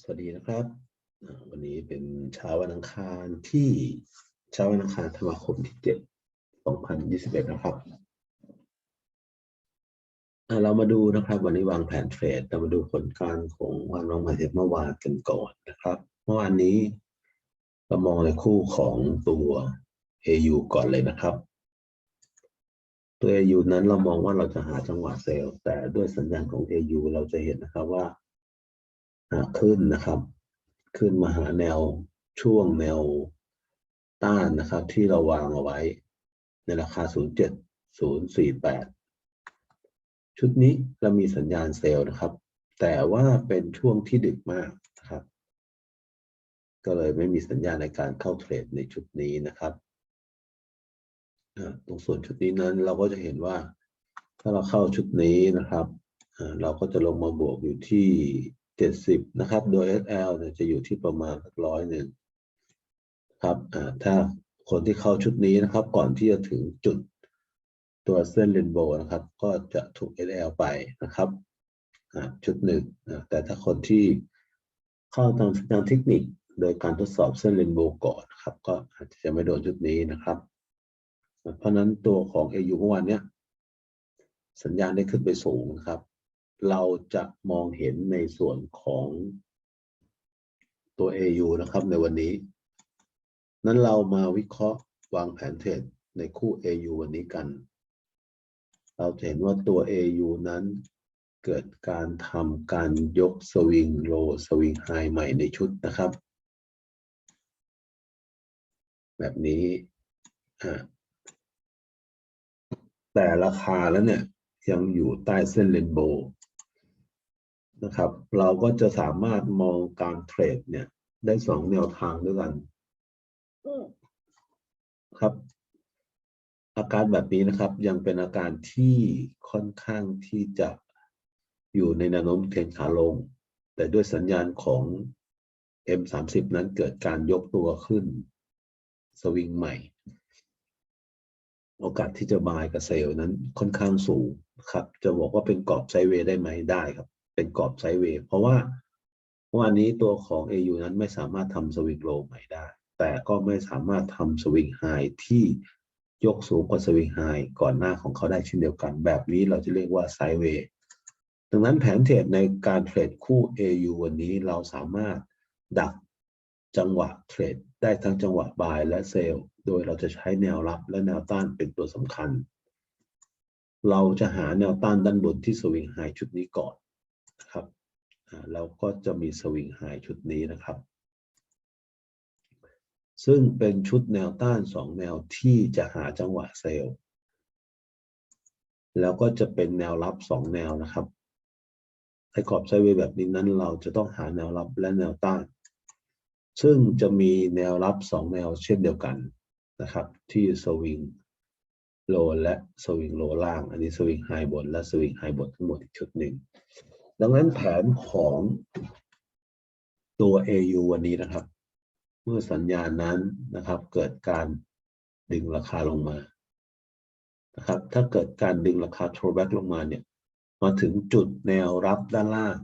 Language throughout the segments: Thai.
สวัสดีนะครับ วันนี้เป็นเช้าวันอังคารที่เช้าวันอังคารธันวาคมที่เจ็ดสองพันยี่สิบเอ็ดนะครับเรามาดูนะครับ วันนี้วางแผนเทรดเรามาดูผลการของวันวางแผนเทรดเมื่อวานกันก่อนนะครับ เมื่อวานนี้เรามองในคู่ของตัว AU ก่อนเลยนะครับ ตัว AU นั้นเรามองว่าเราจะหาจังหวะเซลล์แต่ด้วยสัญญาณของ AU เราจะเห็นนะครับว่า ขึ้นนะครับ ขึ้นมาหาแนวช่วงแนวต้านนะครับ ที่เราวางเอาไว้ ในราคา 07048 ชุดนี้เรามีสัญญาณเซลล์นะครับ แต่ว่าเป็นช่วงที่ดึกมากนะครับ ก็เลยไม่มีสัญญาณในการเข้าเทรดในชุดนี้นะครับตรงส่วนชุดนี้นั้นเราก็จะเห็นว่าถ้าเราเข้าชุดนี้นะครับ เราก็จะลงมาบวกอยู่ที่ 70นะครับ โดย SL เนี่ยจะอยู่ที่ประมาณร้อยหนึ่งครับอ่าถ้าคนที่เข้าชุดนี้นะครับ ก่อนที่จะถึงจุดตัวเส้นเรนโบว์นะครับ ก็จะถูก SL ไปนะครับอ่าชุดหนึ่งแต่ถ้าคนที่เข้าทางทางเทคนิคโดยการทดสอบเส้นเรนโบว์ก่อนครับ ก็อาจจะไม่โดนชุดนี้นะครับ เพราะฉะนั้นตัวของ AU เมื่อวานเนี้ยสัญญาณได้ขึ้นไปสูงนะครับ เราจะมองเห็นในส่วนของตัว AU นะครับในวันนี้ นั้นเรามาวิเคราะห์วางแผนเทรดในคู่ AU วันนี้กัน เราเห็นว่าตัว AU นั้นเกิดการทำการยกสวิงโลสวิงไฮใหม่ในชุดนะครับ แบบนี้แต่ราคาแล้วเนี่ยยังอยู่ใต้เส้นเรนโบว์ นะครับ เราก็จะสามารถมองการเทรดเนี่ย ได้สองแนวทางด้วยกันครับ อาการแบบนี้นะครับยังเป็นอาการที่ค่อนข้างที่จะอยู่ในแนวโน้มเทรนขาลง แต่ด้วยสัญญาณของ M30 นั้นเกิดการยกตัวขึ้น สวิงใหม่ โอกาสที่จะบายกับเซลล์นั้นค่อนข้างสูงครับ จะบอกว่าเป็นกรอบไซด์เวย์ได้ไหมได้ครับ เป็นกรอบไซด์เวย์เพราะว่าวานนี้ตัวของ AU นั้นไม่สามารถทำสวิงโลใหม่ได้ แต่ก็ไม่สามารถทำสวิงไฮที่ยกสูงกว่าสวิงไฮก่อนหน้าของเขาได้เช่นเดียวกัน แบบนี้เราจะเรียกว่าไซด์เวย์ดังนั้นแผนเทรดในการเทรดคู่ AU วันนี้เราสามารถดักจังหวะเทรดได้ทั้งจังหวะบายและเซลล์โดยเราจะใช้แนวรับและแนวต้านเป็นตัวสำคัญ เราจะหาแนวต้านด้านบนที่สวิงไฮชุดนี้ก่อน ครับเราก็จะมีสวิงไฮชุดนี้นะครับ ซึ่งเป็นชุดแนวต้านสองแนวที่จะหาจังหวะเซลล์แล้วก็จะเป็นแนวรับสองแนวนะครับในกรอบไซเวย์แบบนี้นั้นเราจะต้องหาแนวรับและแนวต้าน ซึ่งจะมีแนวรับสองแนวเช่นเดียวกันนะครับ ที่สวิงโลและสวิงโลล่าง อันนี้สวิงไฮบนและสวิงไฮบนทั้งหมดอีกชุดหนึ่ง ดังนั้นแผนของตัว AU วันนี้นะครับ เมื่อสัญญาณนั้นนะครับ เกิดการดึงราคาลงมานะครับ ถ้าเกิดการดึงราคา throwback ลงมาเนี่ย มาถึงจุดแนวรับด้านล่าง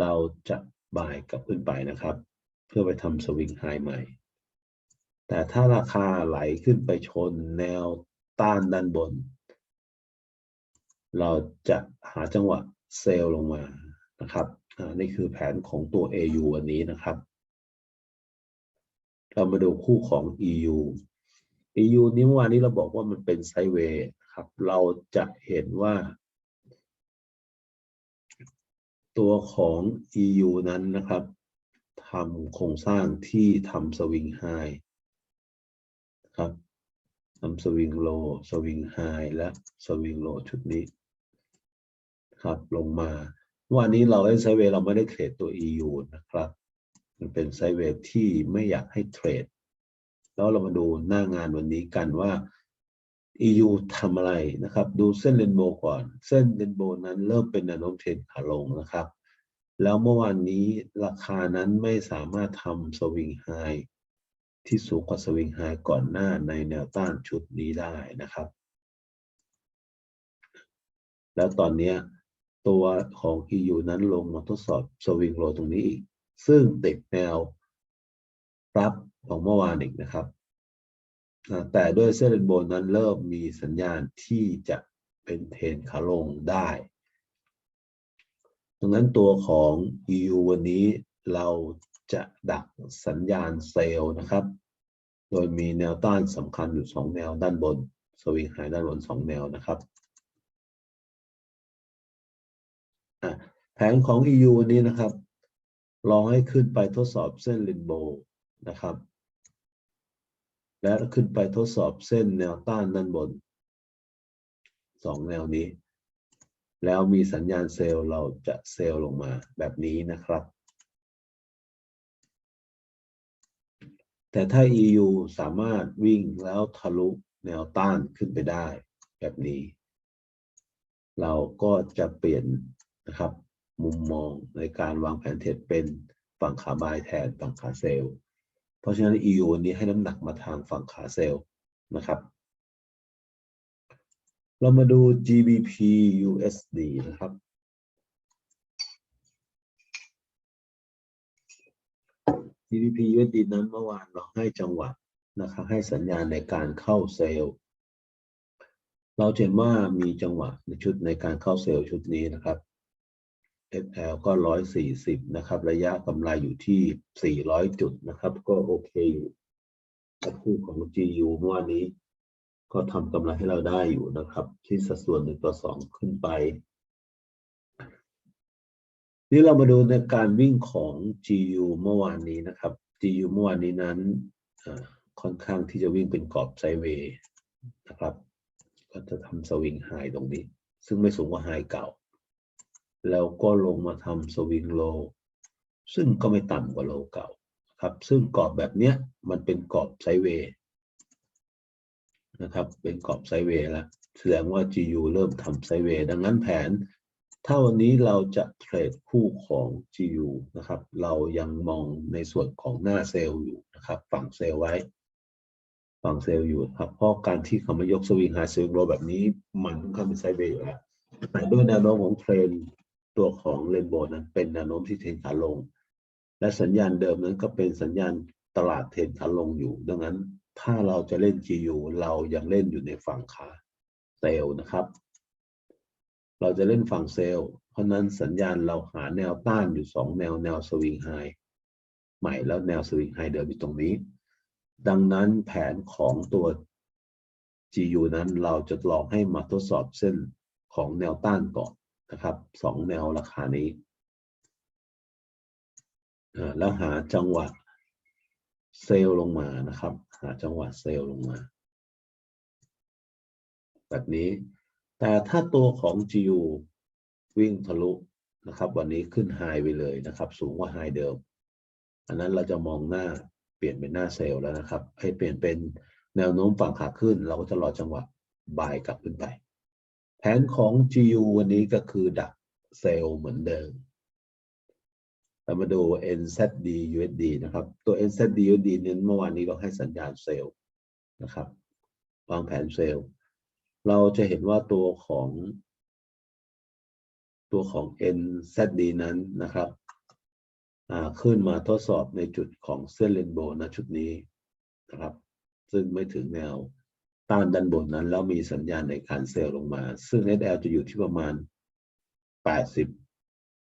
เราจะบ่ายกลับขึ้นไปนะครับ เพื่อไปทำสวิงไฮใหม่ แต่ถ้าราคาไหลขึ้นไปชนแนวต้านด้านบน เราจะหาจังหวะ เซลล์ลงมานะครับนี่คือแผนของตัว AU วันนี้นะครับ เรามาดูคู่ของ EU EU นี้เมื่อวานนี้เราบอกว่ามันเป็นไซเวย์ครับ เราจะเห็นว่า ตัวของ EU นั้นนะครับทำโครงสร้างที่ทำสวิงไฮครับทำสวิงโลสวิงไฮและสวิงโลชุดนี้ ครับลงมาวันนี้เราเล่นไซเวย์เราไม่ได้เทรดตัว EU นะครับ มันเป็นไซเวย์ที่ไม่อยากให้เทรด แล้วเรามาดูหน้างานวันนี้กันว่า EU ทำอะไรนะครับ ดูเส้นเรนโบว์ก่อน เส้นเรนโบว์นั้นเริ่มเป็นแนวโน้มเทรนขาลงนะครับ แล้วเมื่อวานนี้ราคานั้นไม่สามารถทำสวิงไฮที่สูงกว่าสวิงไฮก่อนหน้าในแนวต้านชุดนี้ได้นะครับ แล้วตอนนี้ ตัวของ EU นั้นลงมาทดสอบสวิงโลตรงนี้อีก ซึ่งติดแนวรับของเมื่อวานอีกนะครับ แต่ด้วยเส้นเรนโบว์นั้นเริ่มมีสัญญาณที่จะเป็นเทรนขาลงได้ ดังนั้นตัวของ EU วันนี้เราจะดักสัญญาณเซลล์นะครับ โดยมีแนวต้านสำคัญอยู่ 2 แนวด้านบน สวิงไฮด้านบน 2 แนวนะครับ แผนของ EU วันนี้นะครับรองให้ขึ้นไปทดสอบเส้นลินโบนะครับ และขึ้นไปทดสอบเส้นแนวต้านด้านบนสองแนวนี้ แล้วมีสัญญาณเซลล์เราจะเซลล์ลงมาแบบนี้นะครับ แต่ถ้า EU สามารถวิ่งแล้วทะลุแนวต้านขึ้นไปได้แบบนี้ เราก็จะเปลี่ยน นะครับ มุมมองในการวางแผนเทรดเป็นฝั่งขาบายแทนฝั่งขาเซลล์เพราะฉะนั้น EU วันนี้ให้น้ำหนักมาทางฝั่งขาเซลล์นะครับ เรามาดู GBP USD นะครับ GBP USD นั้นเมื่อวานเราให้จังหวะนะครับให้สัญญาณในการเข้าเซลล์ เราเห็นว่ามีจังหวะในชุดในการเข้าเซลล์ชุดนี้นะครับ FL ก็ 140 นะครับ ระยะกำไรอยู่ที่ 400 จุดนะครับ ก็โอเคอยู่กับคู่ของ GU เมื่อวานนี้ ก็ทำกำไรให้เราได้อยู่นะครับ ที่สัดส่วนหนึ่งต่อสองขึ้นไป นี่เรามาดูในการวิ่งของ GU เมื่อวานนี้นะครับ GU เมื่อวานนี้นั้นค่อนข้างที่จะวิ่งเป็นกรอบไซด์เวย์นะครับ ก็จะทำสวิงไฮตรงนี้ ซึ่งไม่สูงกว่าไฮเก่า แล้วก็ลงมาทำสวิงโล ซึ่งก็ไม่ต่ำกว่าโลเก่าครับ ซึ่งกรอบแบบเนี้ยมันเป็นกรอบไซเวย์นะครับ เป็นกรอบไซเวย์แล้วแสดงว่า GU เริ่มทำไซเวย์ดังนั้นแผน ถ้าวันนี้เราจะเทรดคู่ของ GU นะครับ เรายังมองในส่วนของหน้าเซลล์อยู่นะครับ ฝั่งเซลล์ไว้ ฝั่งเซลล์อยู่ครับ เพราะการที่เขามายกสวิงไฮสวิงโลแบบนี้ มันค่อนข้างเป็นไซเวย์อยู่แล้วแต่ด้วยแนวโน้มของเทรนด์ ตัวของเรนโบว์นั้นเป็นแนวโน้มที่เทรนขาลง และสัญญาณเดิมนั้นก็เป็นสัญญาณตลาดเทรนขาลงอยู่ ดังนั้นถ้าเราจะเล่น GU เรายังเล่นอยู่ในฝั่งขาเซลล์นะครับ เราจะเล่นฝั่งเซลเพราะนั้นสัญญาณเราหาแนวต้านอยู่สองแนวแนวสวิงไฮใหม่แล้วแนวสวิงไฮเดิมอยู่ตรงนี้ ดังนั้นแผนของตัว GU นั้นเราจะลองให้มาทดสอบเส้นของแนวต้านก่อน นะครับสองแนวราคานี้แล้วหาจังหวะเซลล์ลงมานะครับ หาจังหวะเซลล์ลงมา แบบนี้ แต่ถ้าตัวของ GU วิ่งทะลุนะครับ วันนี้ขึ้นไฮไปเลยนะครับ สูงกว่าไฮเดิม อันนั้นเราจะมองหน้าเปลี่ยนเป็นหน้าเซลล์แล้วนะครับให้เปลี่ยนเป็นแนวโน้มฝั่งขาขึ้น เราก็จะรอจังหวะบายกลับขึ้นไป แผนของ GU วันนี้ก็คือดักเซลล์เหมือนเดิม เรามาดู NZD USD นะครับ ตัว NZD USD เน้นเมื่อวานนี้เราให้สัญญาณเซลล์นะครับ วางแผนเซลล์ เราจะเห็นว่าตัวของ ตัวของ NZD นั้นนะครับ ขึ้นมาทดสอบในจุดของเส้นเรนโบว์นะชุดนี้นะครับ ซึ่งไม่ถึงแนว ต้านด้านบนนั้น แล้วมีสัญญาณในการเซลล์ลงมา ซึ่ง SL จะอยู่ที่ประมาณ 80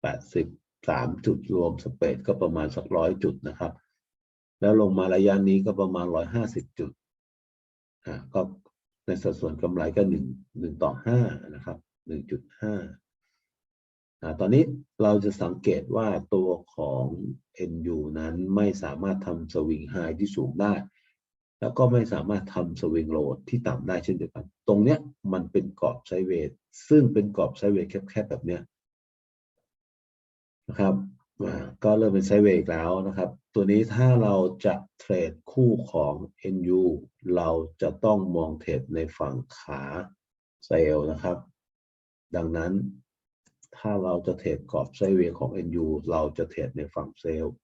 83จุดรวมสเปดก็ประมาณสักร้อยจุดนะครับ แล้วลงมาระยะนี้ก็ประมาณ 150 จุดอ่าก็ในสัดส่วนกำไรก็หนึ่งหนึ่งต่อห้านะครับหนึ่งจุดห้าอ่าตอนนี้เราจะสังเกตว่าตัวของ NU นั้นไม่สามารถทำสวิงไฮที่สูงได้ แล้วก็ไม่สามารถทำสวิงโลดที่ต่ำได้เช่นเดียวกัน ตรงเนี้ยมันเป็นกรอบไซเวย์ซึ่งเป็นกรอบไซเวย์แคบๆแบบเนี้ยนะครับก็เริ่มเป็นไซเวย์อีกแล้วนะครับ ตัวนี้ถ้าเราจะเทรดคู่ของ NU เราจะต้องมองเทรดในฝั่งขาเซลล์นะครับ ดังนั้นถ้าเราจะเทรดกรอบไซเวย์ของ NU เราจะเทรดในฝั่งเซลล์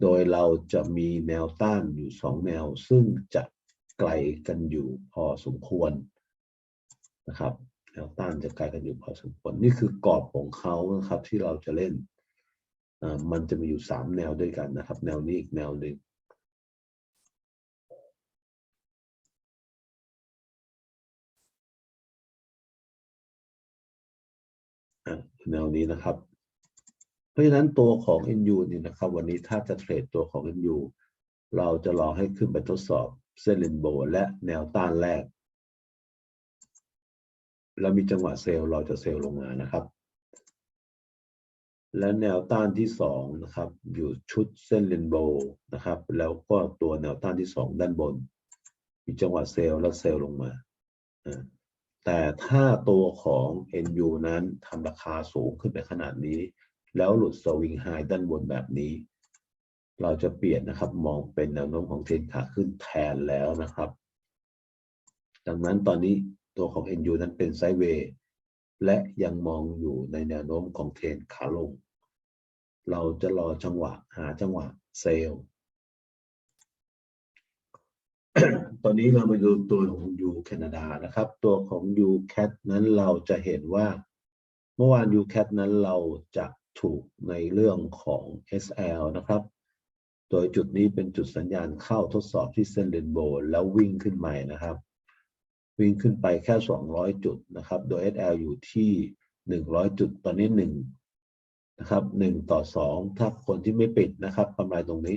โดยเราจะมีแนวต้านอยู่สองแนว ซึ่งจะไกลกันอยู่พอสมควรนะครับแนวต้านจะไกลกันอยู่พอสมควรนี่คือกรอบของเขานะครับที่เราจะเล่นมันจะมีอยู่สามแนวด้วยกันนะครับ แนวนี้อีกแนวหนึ่งแนวนี้นะครับ เพราะฉะนั้นตัวของ NU เนี่ยนะครับ วันนี้ถ้าจะเทรดตัวของ NU เราจะรอให้ขึ้นไปทดสอบเส้นเลนโบและแนวต้านแรก แล้วมีจังหวะเซลล์เราจะเซลล์ลงมานะครับ และแนวต้านที่สองนะครับ อยู่ชุดเส้นเลนโบนะครับ แล้วก็ตัวแนวต้านที่สองด้านบน มีจังหวะเซลล์แล้วเซลล์ลงมาแต่ถ้าตัวของ NU นั้นทำราคาสูงขึ้นไปขนาดนี้ แล้วหลุดสวิงไฮด้านบนแบบนี้ เราจะเปลี่ยนนะครับ มองเป็นแนวโน้มของเทรนขาขึ้นแทนแล้วนะครับ ดังนั้นตอนนี้ตัวของ NU นั้นเป็นไซด์เวย์และยังมองอยู่ในแนวโน้มของเทรนขาลง เราจะรอจังหวะหาจังหวะเซลล์ตอนนี้เรามาดูตัวของ U แคนาดานะครับ ตัวของ U cat นั้นเราจะเห็นว่า เมื่อวาน U cat นั้นเราจะ ถูกในเรื่องของ SL นะครับ โดยจุดนี้เป็นจุดสัญญาณเข้าทดสอบที่เส้นเรนโบว์แล้ววิ่งขึ้นใหม่นะครับ วิ่งขึ้นไปแค่ 200 จุดนะครับ โดย SL อยู่ที่ 100 จุดตอนนี้1นะครับ1ต่อ 2 ถ้าคนที่ไม่ปิดนะครับกำไรตรงนี้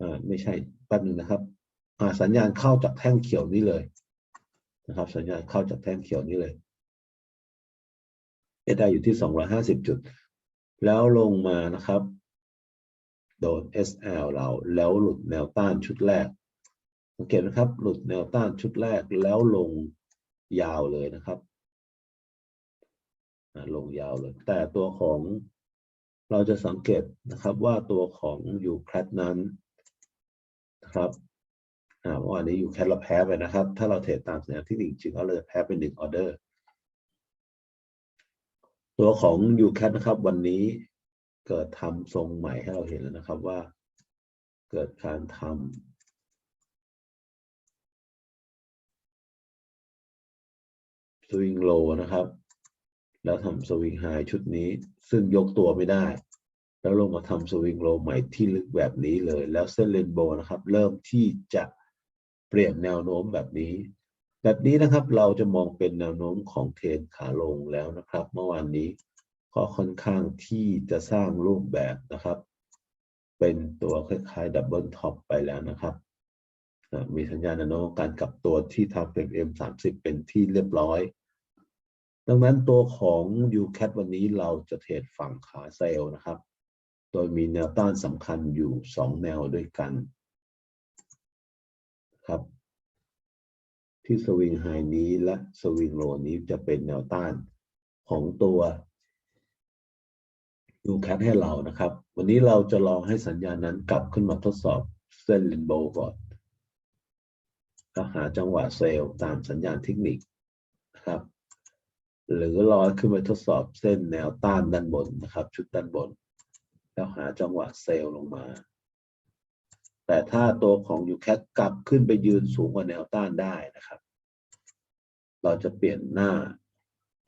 อ่าไม่ใช่แป๊บนึงนะครับอ่าสัญญาณเข้าจากแท่งเขียวนี้เลยนะครับ สัญญาณเข้าจากแท่งเขียวนี้เลย SL อยู่ที่ 250 จุด แล้วลงมานะครับ โดน SL เราแล้วหลุดแนวต้านชุดแรกสังเกตนะครับ หลุดแนวต้านชุดแรกแล้วลงยาวเลยนะครับลงยาวเลย แต่ตัวของเราจะสังเกตนะครับว่าตัวของยูแคทนั้นนะครับอ่าเมื่อวานนี้ยูแคทเราแพ้ไปนะครับ ถ้าเราเทรดตามสัญญาณที่จริงๆเราเลยแพ้ไปหนึ่งออเดอร์ ตัวของยูแคทนะครับวันนี้เกิดทำทรงใหม่ให้เราเห็นแล้วนะครับว่าเกิดการทำสวิงโลนะครับ แล้วทำสวิงไฮชุดนี้ซึ่งยกตัวไม่ได้ แล้วลงมาทำสวิงโลใหม่ที่ลึกแบบนี้เลย แล้วเส้นเรนโบว์นะครับ เริ่มที่จะเปลี่ยนแนวโน้มแบบนี้ แบบนี้นะครับเราจะมองเป็นแนวโน้มของเทรนขาลงแล้วนะครับ เมื่อวานนี้ก็ค่อนข้างที่จะสร้างรูปแบบนะครับ เป็นตัวคล้ายๆดับเบิลท็อปไปแล้วนะครับ มีสัญญาณแนวโน้มการกลับตัวที่ทำเป็น M30 เป็นที่เรียบร้อย ดังนั้นตัวของ UCAT วันนี้เราจะเทรดฝั่งขาเซลล์นะครับ โดยมีแนวต้านสำคัญอยู่ 2 แนวด้วยกันครับ ที่สวิงไฮนี้และสวิงโลนี้จะเป็นแนวต้านของตัวยูแคทให้เรานะครับ วันนี้เราจะลองให้สัญญาณนั้นกลับขึ้นมาทดสอบเส้นลินโบก่อนแล้วหาจังหวะเซลล์ตามสัญญาณเทคนิคนะครับ หรือรอขึ้นไปทดสอบเส้นแนวต้านด้านบนนะครับ ชุดด้านบน แล้วหาจังหวะเซลล์ลงมา แต่ถ้าตัวของ u c a t กลับขึ้นไปยืนสูงกว่าแนวต้านได้นะครับ เราจะเปลี่ยนหน้า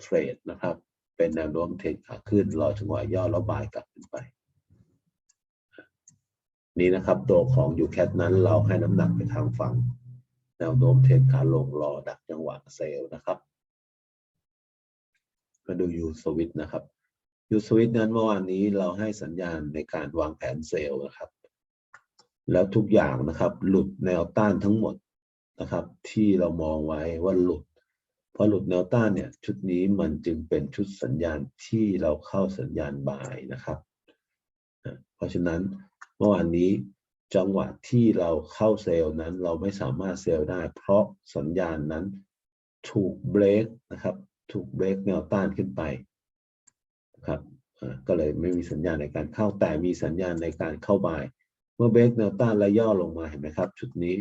เทรดนะครับ เป็นแนวโน้มเทรดขาขึ้นรอจังหวะย่อแล้วบายกลับขึ้นไป นี่นะครับตัวของ u c a t นั้นเราให้น้ำหนักไปทางฝั่งแนวโน้มเทรดขาลงรอดักจังหวะเซลนะครับมาดู U Switch นะครับ U Switch นั้นเมื่อวานนี้เราให้สัญญาณในการวางแผนเซลนะครับ แล้วทุกอย่างนะครับ หลุดแนวต้านทั้งหมดนะครับ ที่เรามองไว้ว่าหลุดพอหลุดแนวต้านเนี่ย ชุดนี้มันจึงเป็นชุดสัญญาณที่เราเข้าสัญญาณบ่ายนะครับเพราะฉะนั้นเมื่อวานนี้จังหวะที่เราเข้าเซลล์นั้นเราไม่สามารถเซลล์ได้ เพราะสัญญาณนั้นถูกเบรกนะครับ ถูกเบรกแนวต้านขึ้นไปนะครับก็เลยไม่มีสัญญาณในการเข้าแต่มีสัญญาณในการเข้าบาย เมื่อเบรกแนวต้านและย่อลงมาเห็นไหมครับจุดนี้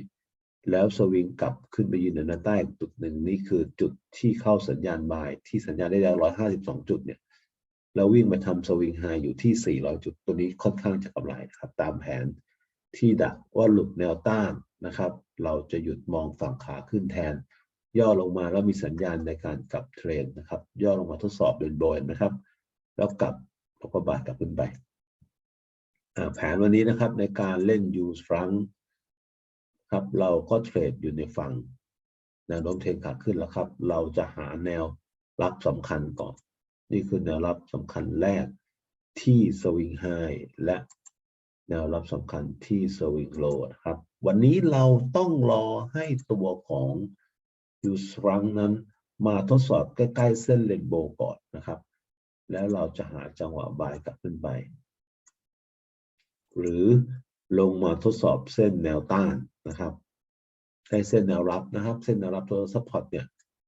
แล้วสวิงกลับขึ้นไปยืนในแนวใต้จุดหนึ่งนี่คือจุดที่เข้าสัญญาณบายที่สัญญาณได้แล้วร้อยาสิบสองจุดเนี่ยแล้ววิ่งมาทำสวิงไฮอยู่ที่สี่ร้อยจุด ตัวนี้ค่อนข้างจะกำไรนะครับ ตามแผนที่ดักว่าหลุดแนวต้านนะครับ เราจะหยุดมองฝั่งขาขึ้นแทน ย่อลงมาแล้วมีสัญญาณในการกลับเทรนนะครับ ย่อลงมาทดสอบเรนโบว์นะครับ แล้วกลับแล้วก็บาทกลับขึ้นไป แผนวันนี้นะครับในการเล่นยูสฟรังครับเราก็เทรดอยู่ในฝั่งแนวโน้มเทรนขาขึ้นแล้วครับ เราจะหาแนวรับสำคัญก่อน นี่คือแนวรับสำคัญแรกที่สวิงไฮและแนวรับสำคัญที่สวิงโลครับ วันนี้เราต้องรอให้ตัวของยูสฟรังนั้น มาทดสอบใกล้ ๆ เส้นเรนโบก่อนนะครับ แล้วเราจะหาจังหวะบายกลับขึ้นไป หรือลงมาทดสอบเส้นแนวต้านนะครับใช้เส้นแนวรับนะครับ เส้นแนวรับตัวซัพพอร์ตเนี่ย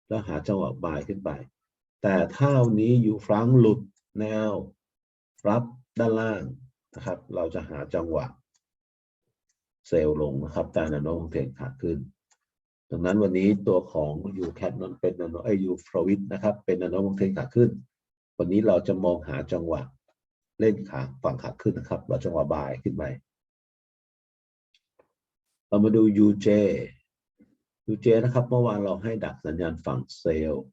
แล้วหาจังหวะบายขึ้นไป แต่ถ้าวันนี้อยู่ฟรังหลุดแนวรับด้านล่างนะครับ เราจะหาจังหวะเซลล์ลงนะครับแต่แนวโน้มของเทรนขาขึ้น ดังนั้นวันนี้ตัวของยูแคทนั้นเป็นแนวโน้มไอยูฟรวิทนะครับ เป็นแนวโน้มของเทรนขาขึ้น วันนี้เราจะมองหาจังหวะ เล่นขาฝั่งขาขึ้นนะครับ เราจังหวะบายขึ้นไปเรามาดู UJ UJ นะครับ เมื่อวานเราให้ดักสัญญาณฝั่งเซลล์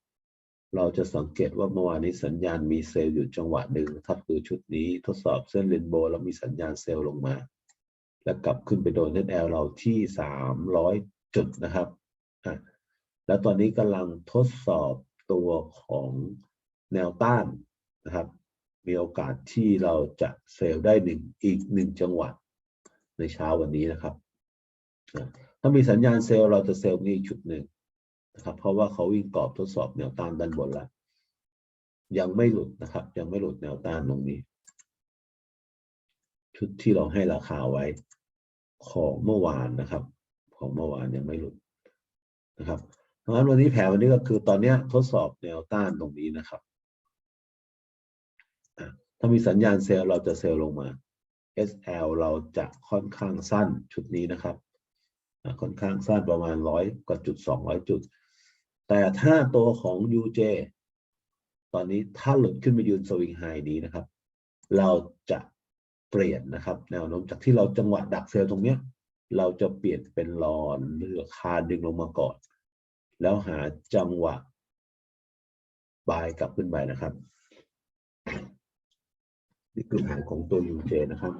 เราจะสังเกตว่าเมื่อวานนี้สัญญาณมีเซลล์อยู่จังหวะหนึ่งครับคือชุดนี้ทดสอบเส้นเรนโบว์แล้วมีสัญญาณเซลล์ลงมา แล้วกลับขึ้นไปโดน net L เราที่300จุดนะครับอะแล้วตอนนี้กำลังทดสอบตัวของแนวต้านนะครับ มีโอกาสที่เราจะเซลล์ได้หนึ่งอีกหนึ่งจังหวะในเช้าวันนี้นะครับ ถ้ามีสัญญาณเซลล์เราจะเซลล์นี่ชุดหนึ่งนะครับ เพราะว่าเขาวิ่งกรอบทดสอบแนวต้านด้านบนแล้ว ยังไม่หลุดนะครับ ยังไม่หลุดแนวต้านตรงนี้ ชุดที่เราให้ราคาไว้ของเมื่อวานนะครับ ของเมื่อวานยังไม่หลุดนะครับ เพราะฉะนั้นวันนี้แผนวันนี้ก็คือตอนนี้ทดสอบแนวต้านตรงนี้นะครับ ถ้ามีสัญญาณเซลล์เราจะเซลล์ลงมา SL เราจะค่อนข้างสั้นชุดนี้นะครับ ค่อนข้างสั้นประมาณร้อยกว่าจุดสองร้อยจุด แต่ถ้าตัวของ UJ ตอนนี้ถ้าหลุดขึ้นมายืนสวิงไฮนี้นะครับ เราจะเปลี่ยนนะครับแนวโน้มจากที่เราจังหวะดักเซลล์ตรงเนี้ย เราจะเปลี่ยนเป็นรอนเลือกคานดึงลงมาก่อน แล้วหาจังหวะบายกลับขึ้นไปนะครับ นี่คือแผนของตัว UJ นะครับ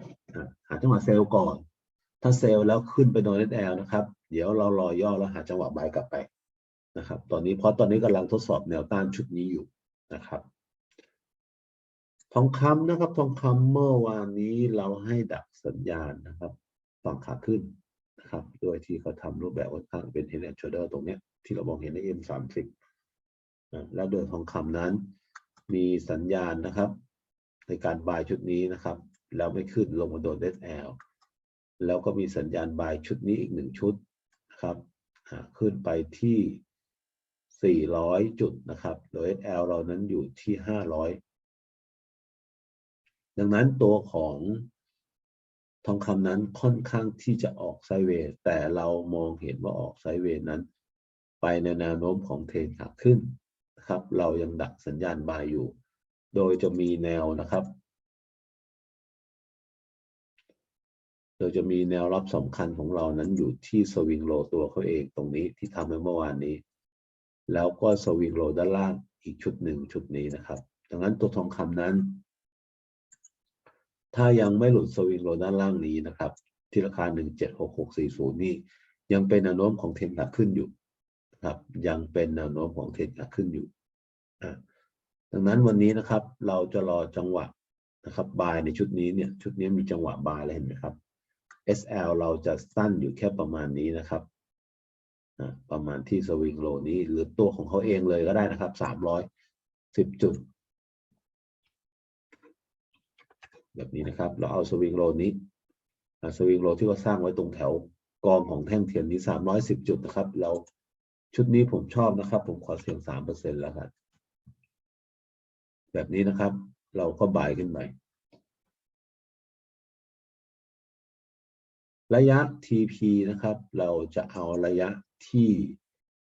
หาจังหวะเซลล์ก่อน ถ้าเซลล์แล้วขึ้นไปโดน NL นะครับ เดี๋ยวเรารอย่อแล้วหาจังหวะบายกลับไปนะครับ ตอนนี้เพราะตอนนี้กำลังทดสอบแนวต้านชุดนี้อยู่นะครับ ทองคำนะครับ ทองคำเมื่อวานนี้เราให้ดักสัญญาณนะครับฝั่งขาขึ้นนะครับ โดยที่เขาทำรูปแบบค่อนข้างเป็น head and shoulder ตรงเนี้ยที่เรามองเห็นใน M สามสิบแล้วโดยทองคำนั้นมีสัญญาณนะครับ ในการบายชุดนี้นะครับ แล้วไม่ขึ้นลงมาโดน SL แล้วก็มีสัญญาณบายชุดนี้อีกหนึ่งชุดนะครับขึ้นไปที่ 400 จุดนะครับ โดย SL เรานั้นอยู่ที่ 500 ดังนั้นตัวของทองคำนั้นค่อนข้างที่จะออกไซเวย์แต่เรามองเห็นว่าออกไซเวย์นั้น ไปในแนวโน้มของเทรนขาขึ้นนะครับ เรายังดักสัญญาณบายอยู่ โดยจะมีแนวนะครับ โดยจะมีแนวรับสำคัญของเรานั้นอยู่ที่สวิงโลตัวเขาเองตรงนี้ที่ทำไปเมื่อวานนี้ แล้วก็สวิงโลด้านล่างอีกชุดหนึ่งชุดนี้นะครับ ดังนั้นตัวทองคำนั้น ถ้ายังไม่หลุดสวิงโลด้านล่างนี้นะครับ ที่ราคา 176640 นี่ ยังเป็นแนวโน้มของเทรนขาขึ้นอยู่ครับ ยังเป็นแนวโน้มของเทรนขาขึ้นอยู่อะ ดังนั้นวันนี้นะครับ เราจะรอจังหวะนะครับบายในชุดนี้เนี่ยชุดนี้มีจังหวะบายอะไรเห็นไหมครับ SL เราจะสั้นอยู่แค่ประมาณนี้นะครับประมาณที่สวิงโลนี้หรือตัวของเขาเองเลยก็ได้นะครับ310จุด แบบนี้นะครับ เราเอาสวิงโลนี้สวิงโลที่ว่าสร้างไว้ตรงแถวกองของแท่งเทียนนี้310จุดนะครับ เราชุดนี้ผมชอบนะครับ ผมขอเสียง3%แล้วครับ แบบนี้นะครับ เราก็บายขึ้นไประยะ TP นะครับ เราจะเอาระยะที่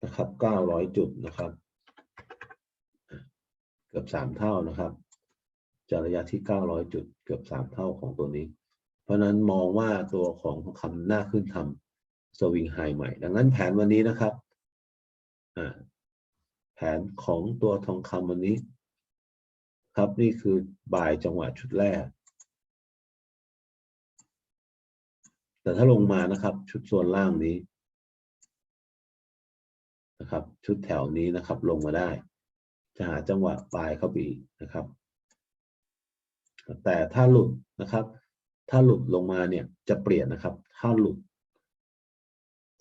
นะครับ 900 จุดนะครับ เกือบ 3 เท่านะครับ จะระยะที่ 900 จุดเกือบ 3 เท่าของตัวนี้ เพราะนั้นมองว่าตัวของคำหน้าขึ้นทำสวิงไฮใหม่ ดังนั้นแผนวันนี้นะครับ แผนของตัวทองคำวันนี้ ครับนี่คือบ่ายจังหวะชุดแรก แต่ถ้าลงมานะครับ ชุดส่วนล่างนี้นะครับ ชุดแถวนี้นะครับ ลงมาได้ จะหาจังหวะปลายเข้าไปนะครับ แต่ถ้าหลุดนะครับ ถ้าหลุดลงมาเนี่ยจะเปลี่ยนนะครับ ถ้าหลุด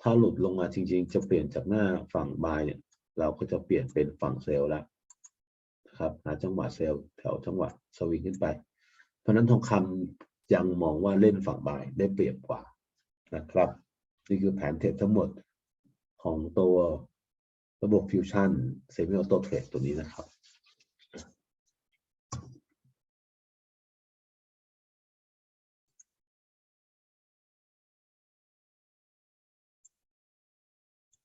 ถ้าหลุดลงมาจริง ๆ จะเปลี่ยนจากหน้าฝั่งบายเนี่ยเราก็จะเปลี่ยนเป็นฝั่งเซลล์แล้ว นะครับหาจังหวะเซลล์แถวจังหวะสวิงขึ้นไป เพราะนั้นทองคำยังมองว่าเล่นฝั่งบายได้เปรียบกว่านะครับ นี่คือแผนเทรดทั้งหมดของตัวระบบฟิวชั่นเซมิออโตเทรดตัวนี้นะครับ